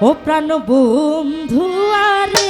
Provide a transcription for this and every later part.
ও প্রাণ বন্ধু আরে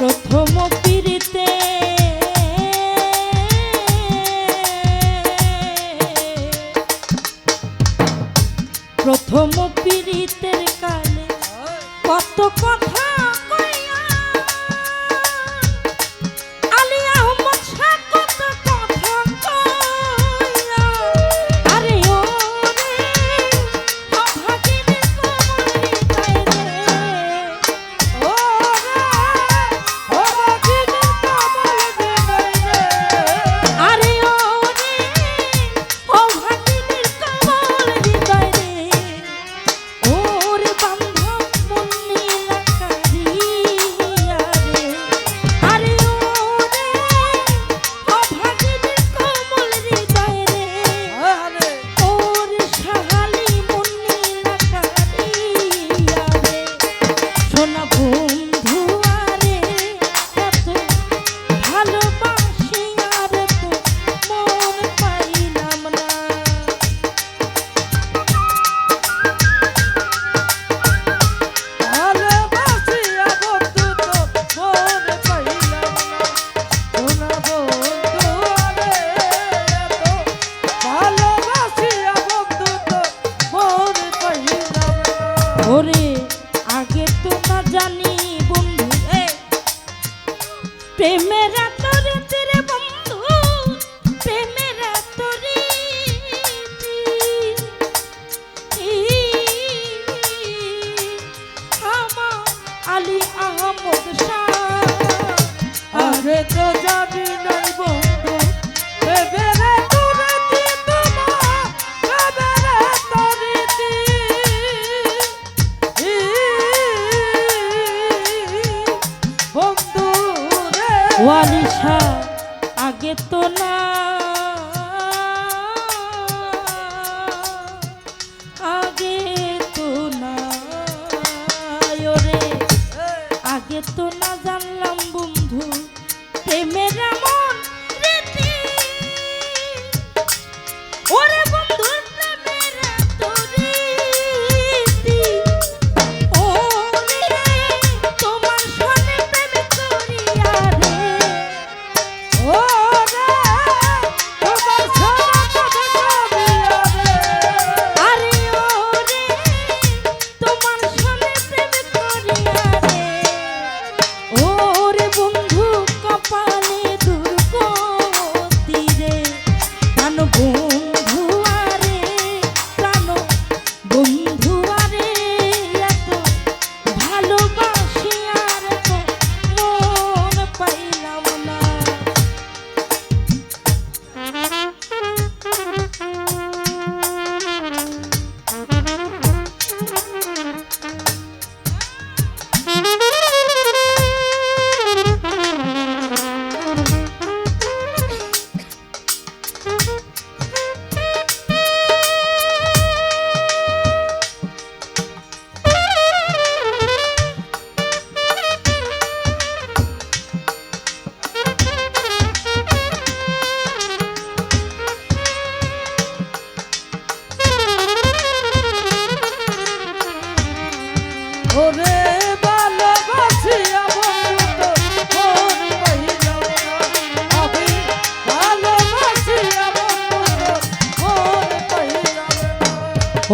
প্রথম প্রেমেরা তোরে তেরে বন্ধু প্রেমেরা তোরে আমা আলী আহমদ শাহ। আরে তো যাবি না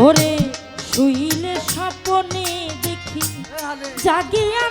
ওরে শুইলে স্বপনে দেখি। জাগিয়া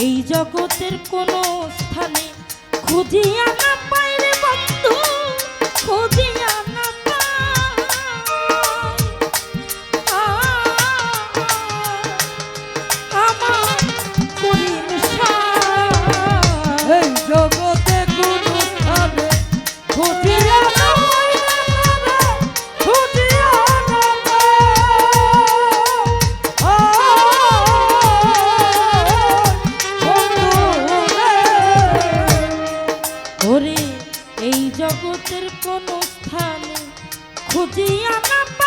এই জগতের কোনো স্থানে খুঁজিয়া না জগতের কোন স্থানে খুঁজিয়া না